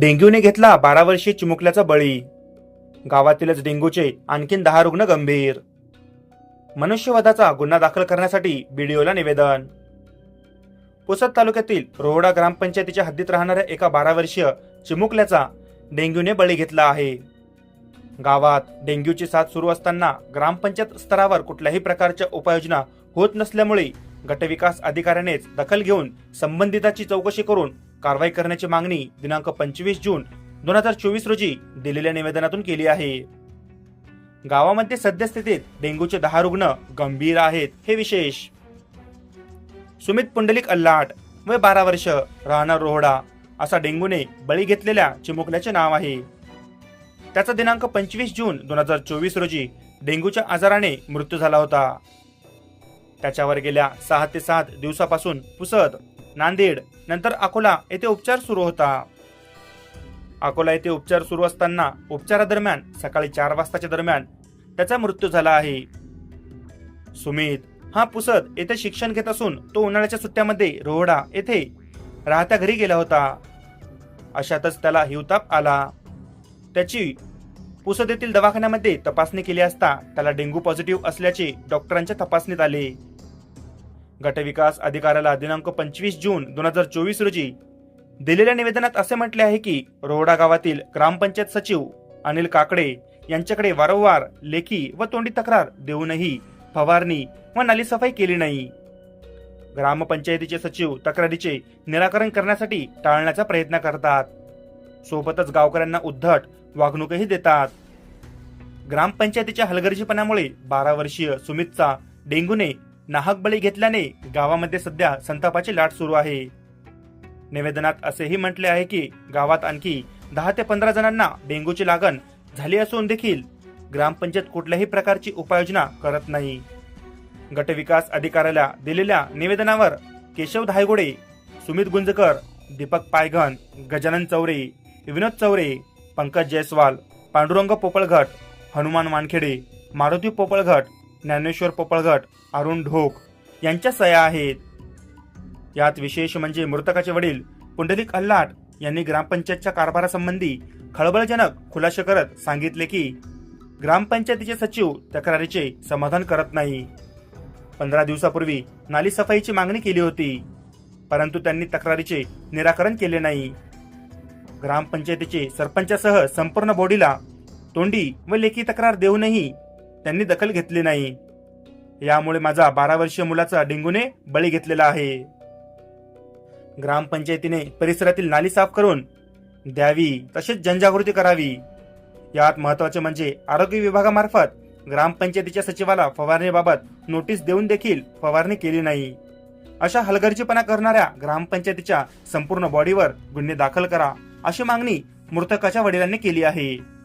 डेंग्यूने घेतला बारा वर्षीय चिमुकल्याचा बळी. गावातीलच डेंग्यूचे आणखीन दहा रुग्ण गंभीर. मनुष्यवधाचा गुन्हा दाखल करण्यासाठी बीडीओला निवेदन. पुसद तालुक्यातील रोहडा ग्रामपंचायतीच्या हद्दीत राहणाऱ्या एका बारा वर्षीय चिमुकल्याचा डेंग्यूने बळी घेतला आहे. गावात डेंग्यूची साथ सुरू असताना ग्रामपंचायत स्तरावर कुठल्याही प्रकारच्या उपाययोजना होत नसल्यामुळे गटविकास अधिकाऱ्यानेच दखल घेऊन संबंधिताची चौकशी करून कारवाई करण्याची मागणी दिनांक पंचवीस जून दोन हजार चोवीस रोजी दिलेल्या निवेदनातून केली आहे. गावामध्ये सद्यस्थितीत डेंग्यूचे दहा रुग्ण गंभीर आहेत हे विशेष. सुमित पुंडलिक अल्लाट वय बारा वर्ष राहणार रोहडा असा डेंग्यूने बळी घेतलेल्या चिमुकल्याचे नाव आहे. त्याचा दिनांक पंचवीस जून दोन हजार चोवीस रोजी डेंग्यूच्या आजाराने मृत्यू झाला होता. त्याच्यावर गेल्या सहा ते सात दिवसापासून पुसत नांदेड नंतर अकोला येथे उपचार सुरू होता. अकोला येथे उपचार सुरू असताना उपचारादरम्यान सकाळी चार वाजताच्या दरम्यान त्याचा मृत्यू झाला आहे. सुमित हा पुसद येथे शिक्षण घेत असून तो उन्हाळ्याच्या सुट्ट्यामध्ये रोहडा येथे राहत्या घरी गेला होता. अशातच त्याला हिवताप आला. त्याची पुसद येथील दवाखान्यामध्ये तपासणी केली असता त्याला डेंग्यू पॉझिटिव्ह असल्याचे डॉक्टरांच्या तपासणीत आले. गटविकास अधिकाऱ्याला दिनांक पंचवीस जून दोन हजार चोवीस रोजी दिलेल्या निवेदनात असे म्हटले आहे की रोहडा गावातील ग्रामपंचायत सचिव अनिल काकडे यांच्याकडे वारंवार लेखी व तोंडी तक्रार देऊनही फवारणी व नालीसफाई केली नाही. ग्रामपंचायतीचे सचिव तक्रारीचे निराकरण करण्यासाठी टाळण्याचा प्रयत्न करतात. सोबतच गावकऱ्यांना उद्धट वागणूकही देतात. ग्रामपंचायतीच्या हलगर्जीपणामुळे बारा वर्षीय सुमितचा डेंग्यूने नाहक बळी घेतल्याने गावामध्ये सध्या संतापाची लाट सुरू आहे. निवेदनात असेही म्हटले आहे की गावात आणखी दहा ते पंधरा जणांना डेंग्यूची लागण झाली असून देखील ग्रामपंचायत कुठल्याही प्रकारची उपाययोजना करत नाही. गटविकास अधिकाऱ्याला दिलेल्या निवेदनावर केशव धायगोडे सुमित गुंजकर दीपक पायघन गजानन चौरे विनोद चौरे पंकज जयस्वाल पांडुरंग पोपळघट हनुमान वानखेडे मारुती पोपळघट ज्ञानेश्वर पोपळघट अरुण ढोक यांच्या सह्या आहेत. यात विशेष म्हणजे मृतकाचे वडील पुंडलिक अल्लाट यांनी ग्रामपंचायतच्या कारभारासंबंधी खळबळजनक खुलासे करत सांगितले की ग्रामपंचायतीचे सचिव तक्रारीचे समाधान करत नाही. पंधरा दिवसापूर्वी नाली सफाईची मागणी केली होती परंतु त्यांनी तक्रारीचे निराकरण केले नाही. ग्रामपंचायतीचे सरपंचासह संपूर्ण बॉडीला तोंडी व लेखी तक्रार देऊनही त्यांनी दखल घेतली नाही. यामुळे माझा बारा वर्षीय मुलाचा डेंगूने बळी घेतलेला आहे. ग्रामपंचायतीने परिसरातील नाली साफ करून द्यावी तसेच जनजागृती करावी. यात महत्त्वाचे म्हणजे आरोग्य विभागामार्फत ग्रामपंचायतीच्या सचिवाला फवारणीबाबत नोटीस देऊन देखील फवारणी केली नाही. अशा हलगर्जीपणा करणाऱ्या ग्रामपंचायतीच्या संपूर्ण बॉडीवर गुन्हे दाखल करा अशी मागणी मृतकाच्या वडिलांनी केली आहे.